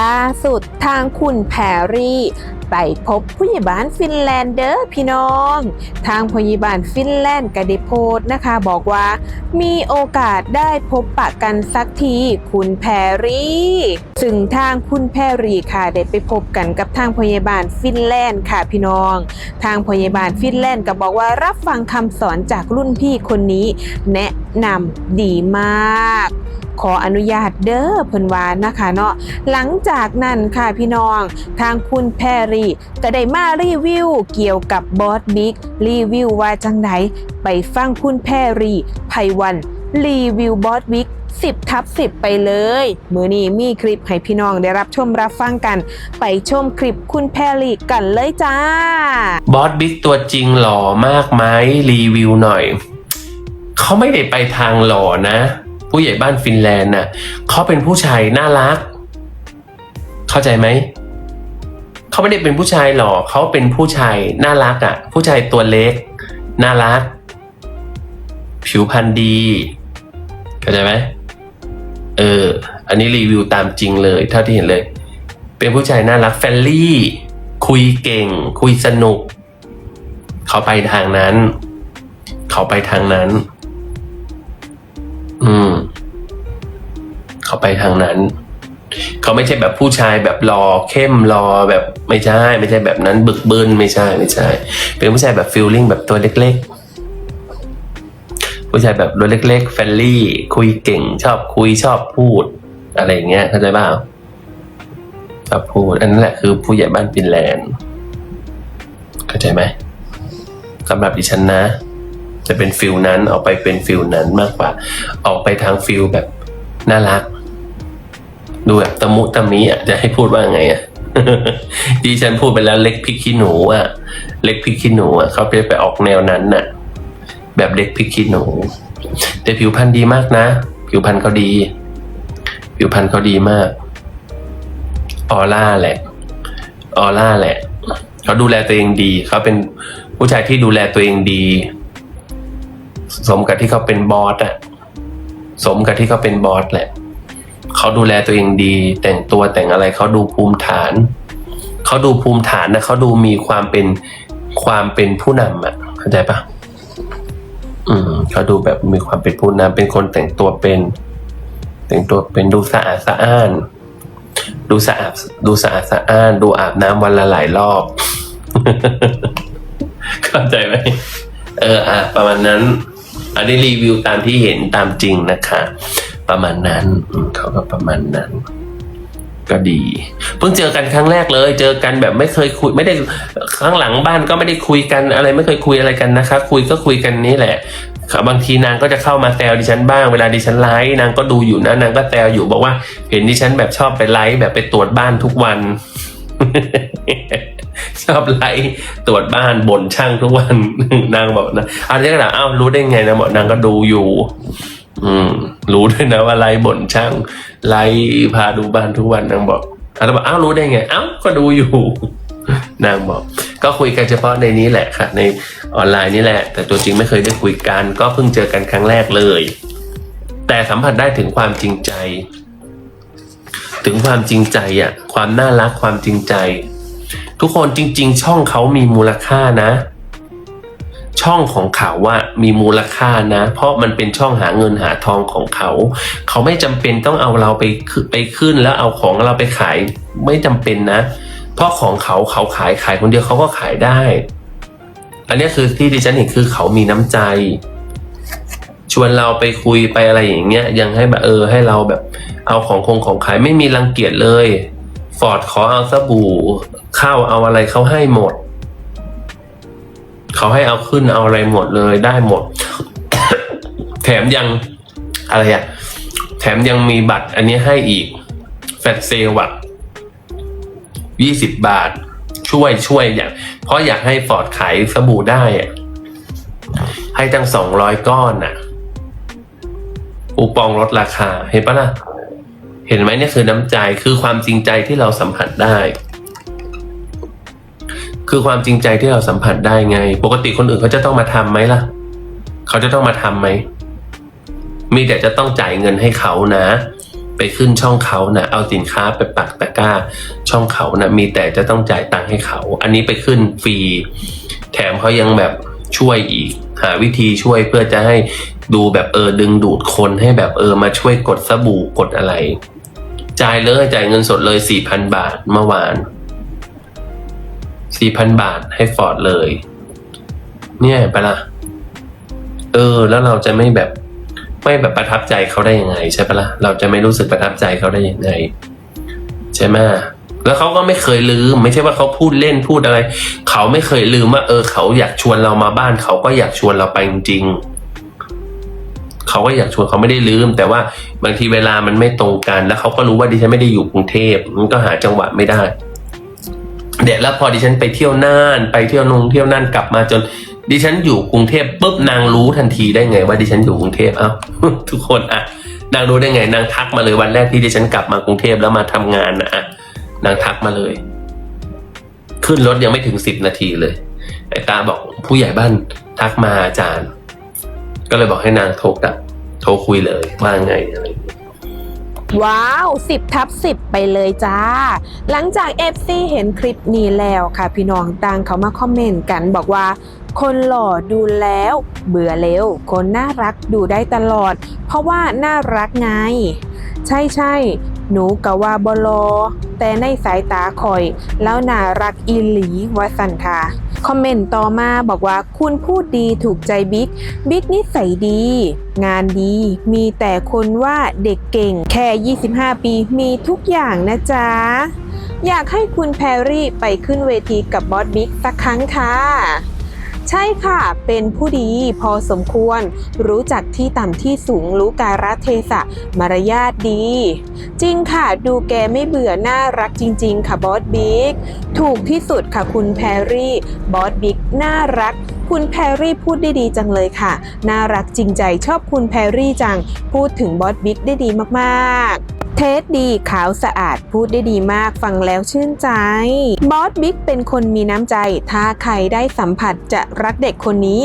ล่าสุดทางคุณแพรรี่ ไปพบผู้ใหญ่บ้านฟินแลนด์เด้อพี่น้อง ทางผู้ใหญ่บ้านฟินแลนด์ก็ได้โพสต์นะคะ บอกว่า มีโอกาสได้พบปะกันสักทีคุณแพรรี่ซึ่งทางคุณแพรรี่ค่ะได้ไปพบกันกับทางพยาบาลฟินแลนด์ค่ะพี่น้อง ทางพยาบาลฟินแลนด์ก็บอกว่ารับฟังคำสอนจากรุ่นพี่คนนี้ แนะนำดีมากขออนุญาตเด้อเพิ่นวานนะคะเนาะหลังจากนั้นค่ะพี่น้อง ทางคุณแพรรีก็ได้มารีวิวเกี่ยวกับบอสบิ๊กรีวิวว่าจังไดไปฟังคุณแพรรี่ไพวัน รีวิวบอสบิ๊ก10ทับ10 ไปเลย มือนี้มีคลิปให้พี่น้องได้รับชมรับฟังกัน ไปชมคลิปคุณแพรรี่กันเลยจ้า บอสบิ๊กตัวจริงหล่อมากไหมรีวิวหน่อย เขาไม่ได้ไปทางหล่อนะ ผู้ใหญ่บ้านฟินแลนด์น่ะเขาเป็นผู้ชายน่ารัก เข้าใจไหม เขาไม่ได้เป็นผู้ชายหล่อเขาเป็นผู้ชายน่ารักอะ่ะ ผู้ชายตัวเล็ก น่ารัก ผิวพรรณดีเข้าใจไหมเออ อันนี้รีวิวตามจริงเลย เท่าที่เห็นเลย เป็นผู้ชายน่ารักแฟนลี่ คุยเก่ง คุยสนุก เขาไปทางนั้น เขาไปทางนั้น อืม เขาไปทางนั้น เขาไม่ใช่แบบผู้ชายแบบรอเข้มรอแบบไม่ใช่ ไม่ใช่แบบนั้นบึกบึนไม่ใช่ไม่ใช่ เป็นผู้ชายแบบฟิลลิ่งแบบตัวเล็ก ๆ ผู้ชายแบบตัวเล็กๆแฟนลี่คุยเก่ง ชอบคุยชอบพูด อะไรอย่างเงี้ยเข้าใจเปล่าชอบพูด อันนั้นแหละคือผู้ใหญ่บ้านฟินแลนด์เข้าใจไหมสำหรับดิฉันนะ จะเป็นฟิลนั้นออกไปเป็นฟิลนั้นมากกว่า ออกไปทางฟิลแบบน่ารัก ดูแบบตะมุตะมิอะจะให้พูดว่าไงอะดิฉันพูดไปแล้วเล็กพริกขี้หนูอะ เล็กพริกขี้หนูอะเขาไปไปออกแนวนั้นน่ะ แบบเล็กพริกขี้หนู แต่ผิวพรรณดีมากนะ ผิวพรรณเขาดี ผิวพรรณเขาดีมากออร่าแหละออร่าแหละเขาดูแลตัวเองดีเขาเป็นผู้ชายที่ดูแลตัวเองดี สมกับที่เขาเป็นบอสอะสมกับที่เขาเป็นบอสแหละ เขาดูแลตัวเองดี แต่งตัวแต่งอะไรเขาดูภูมิฐาน เขาดูภูมิฐานนะเขาดูมีความเป็นความเป็นผู้นำอะเข้าใจปะอืมเขาดูแบบมีความเป็นผู้นำเป็นคนแต่งตัวเป็น แต่งตัวเป็นดูสะอาดสะอ้าน ดูสะอาดดูสะอาดสะอ้าน ดูอาบน้ำวันละหลายรอบเข้าใจไหมเอออะประมาณนั้น อันนี้รีวิวตามที่เห็นตามจริงนะคะ ประมาณนั้นเขาก็ประมาณนั้น ก็ดี เพิ่งเจอกันครั้งแรกเลย เจอกันแบบไม่เคยคุย ไม่ได้ข้างหลังบ้านก็ไม่ได้คุยกันอะไรไม่เคยคุยอะไรกันนะคะ คุยก็คุยกันนี้แหละค่ะบางทีนางก็จะเข้ามาแซวดิฉันบ้างเวลาดิฉันไลฟ์นางก็ดูอยู่นะนางก็แซวอยู่บอกว่า เห็นดิฉันแบบชอบไปไลฟ์แบบไปตรวจบ้านทุกวัน ชอบไลฟ์ตรวจบ้านบ่นช่างทุกวันนางบอกนะอันนี้ก็ถามอ้าวรู้ได้ไงนะบอกนางก็ดูอยู่ อืม รู้ด้วยนะว่าไลฟ์บ่นช่างไลฟ์พาดูบ้านทุกวันนางบอกอะแล้วบอกอ้าวรู้ได้ไงอ้าวก็ดูอยู่ นางบอก ก็คุยกันเฉพาะในนี้แหละค่ะ ในออนไลน์นี่แหละ แต่ตัวจริงไม่เคยได้คุยกัน ก็เพิ่งเจอกันครั้งแรกเลย แต่สัมผัสได้ถึงความจริงใจ ถึงความจริงใจอะความน่ารักความจริงใจ ทุกคนจริง ๆ ช่องเขามีมูลค่านะ ช่องของเขาว่ามีมูลค่านะ เพราะมันเป็นช่องหาเงินหาทองของเขา เขาไม่จำเป็นต้องเอาเราไปไปขึ้นแล้วเอาของเราไปขายไม่จำเป็นนะ เพราะของเขาเขาขายขายคนเดียวเขาก็ขายได้ อันนี้คือที่ดิฉันเห็นคือเขามีน้ำใจ ชวนเราไปคุยไปอะไรอย่างเงี้ยยังให้แบบเออให้เราแบบเอาของคงของขายไม่มีรังเกียจเลยฟอร์ดขอเอาสบู่ข้าวเอาอะไรเขาให้หมด เขาให้เอาขึ้นเอาอะไรหมดเลยได้หมด แถมยังอะไรอะแถมยังมีบัตรอันนี้ให้อีก แฟตเซลอะยี่สิบบาท ช่วยช่วยอยากเพราะอยากให้ฟอร์ดขายสบู่ได้อะให้ตั้งสองร้อยก้อนน่ะอูปองลดราคา เห็นปะล่ะ เห็นไหมนี่คือน้ำใจคือความจริงใจที่เราสัมผัสได้ คือความจริงใจที่เราสัมผัสได้ไง ปกติคนอื่นเขาจะต้องมาทำไหมล่ะ เขาจะต้องมาทำไหม มีแต่จะต้องจ่ายเงินให้เขานะ ไปขึ้นช่องเขานะ่ะเอาสินค้าไปปักตะกร้า ช่องเขานะ่ะมีแต่จะต้องจ่ายตังค์ให้เขา อันนี้ไปขึ้นฟรี แถมเขายังแบบช่วยอีก หาวิธีช่วยเพื่อจะให้ดูแบบเออดึงดูดคนให้แบบเออมาช่วยกดสบู่กดอะไร จ่ายเลยจ่ายเงินสดเลยสี่พันบาทเมื่อวาน สี่พันบาทให้ฟอร์ดเลย เนี่ยไปะละเออ แล้วเราจะไม่แบบไม่แบบประทับใจเขาได้ยังไง ใช่ปะละ่ะ เราจะไม่รู้สึกประทับใจเขาได้ยังไง ใช่ไหมแล้วเขาก็ไม่เคยลืม ไม่ใช่ว่าเขาพูดเล่นพูดอะไร เขาไม่เคยลืมว่า เออ เขาอยากชวนเรามาบ้าน เขาก็อยากชวนเราไปจริงเขาก็อยากชวนเขาไม่ได้ลืม แต่ว่าบางทีเวลามันไม่ตรงกัน แล้วเขาก็รู้ว่าดิฉันไม่ได้อยู่กรุงเทพมันก็หาจังหวะไม่ได้ เดี๋ยวแล้วพอดิฉันไปเที่ยวน่านไปเที่ยวนงเที่ยวน่านกลับมาจน ดิฉันอยู่กรุงเทพปุ๊บนางรู้ทันทีได้ไงว่าดิฉันอยู่กรุงเทพเอ้าทุกคนอะนางรู้ได้ไงนางทักมาเลยวันแรกที่ดิฉันกลับมากรุงเทพแล้วมาทำงานนะอะนางทักมาเลย ขึ้นรถยังไม่ถึงสิบนาทีเลยไอ้ตาบอกผู้ใหญ่บ้านทักมาอาจารย์ ก็เลยบอกให้นางโทรกลับโทรคุยเลยว่าไงอะไรอย่างเงี้ย ว้าว 10ทับ10 ไปเลยจ้า หลังจาก FC เห็นคลิปนี้แล้วค่ะ พี่น้องต่างเขามาคอมเมนต์กันบอกว่าคนหล่อดูแล้ว เบื่อเร็ว คนน่ารักดูได้ตลอด เพราะว่าน่ารักไง ใช่ใช่หนูกะว่าบลอ แต่ในสายตาคอย แล้วน่ารักอีหลีวสันค่ะ คอมเมนต์ต่อมาบอกว่าคุณพูดดีถูกใจบิ๊ก บิ๊กนิสัยดี งานดีมีแต่คนว่าเด็กเก่ง แค่ 25 ปีมีทุกอย่างนะจ๊ะ อยากให้คุณแพรรี่ไปขึ้นเวทีกับบอสบิ๊กสักครั้งค่ะ ใช่ค่ะ เป็นผู้ดีพอสมควร รู้จักที่ต่ำที่สูงรู้การะเทศะมารยาทดี จริงค่ะ ดูแกไม่เบื่อน่ารักจริง ๆ ค่ะบอสบิ๊ก ถูกที่สุดค่ะคุณแพรรี่ บอสบิ๊กน่ารักคุณแพรรี่พูดได้ดีจังเลยค่ะ น่ารักจริงใจชอบคุณแพรรี่จัง พูดถึงบอสบิ๊กได้ดีมากๆ เทสดีขาวสะอาดพูดได้ดีมากฟังแล้วชื่นใจ บอสบิ๊กเป็นคนมีน้ำใจ ถ้าใครได้สัมผัสจะรักเด็กคนนี้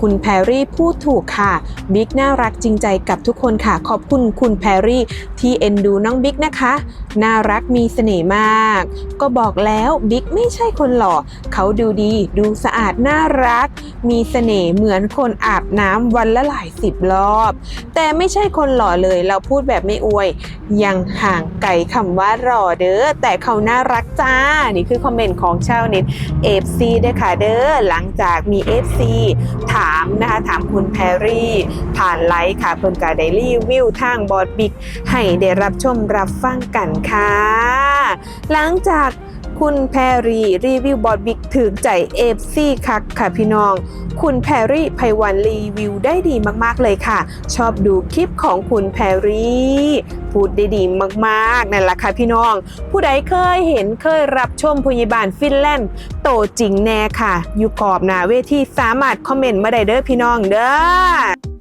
คุณแพรรี่พูดถูกค่ะ บิ๊กน่ารักจริงใจกับทุกคนค่ะ ขอบคุณคุณแพรรี่ ที่เอ็นดูน้องบิ๊กนะคะ น่ารักมีเสน่ห์มาก ก็บอกแล้วบิ๊กไม่ใช่คนหล่อ เขาดูดี ดูสะอาดน่ารัก มีเสน่ห์เหมือนคนอาบน้ำวันละหลายสิบรอบ แต่ไม่ใช่คนหล่อเลยเราพูดแบบไม่อวยยังห่างไกลคำว่ารอเด้อแต่เขาน่ารักจ้า นี่คือคอมเมนต์ของชาวเน็ตเอฟซีด้วยค่ะเด้อหลังจากมีเอฟซีถามนะคะถามคุณแพรรี่ ผ่านไลค์ค่ะเพิ่นกาไดรี่วิวทางบอดบิ๊กให้ได้รับชมรับฟังกันค่ะ หลังจาก คุณแพรรีรีวิวบอดบิ๊กถึงใจ FC คักค่ะพี่น้อง คุณแพรรี่ไพวันรีวิวได้ดีมากๆเลยค่ะ ชอบดูคลิปของคุณแพรรี่พูดได้ดีมากๆนั่นแหละค่ะพี่น้อง ผู้ใดเคยเห็นเคยรับชมพยาบาลฟินแลนด์โตจริงแน่ค่ะ อยู่กรอบหนาเวทีสามารถคอมเมนต์มาได้เด้อพี่น้องเด้อ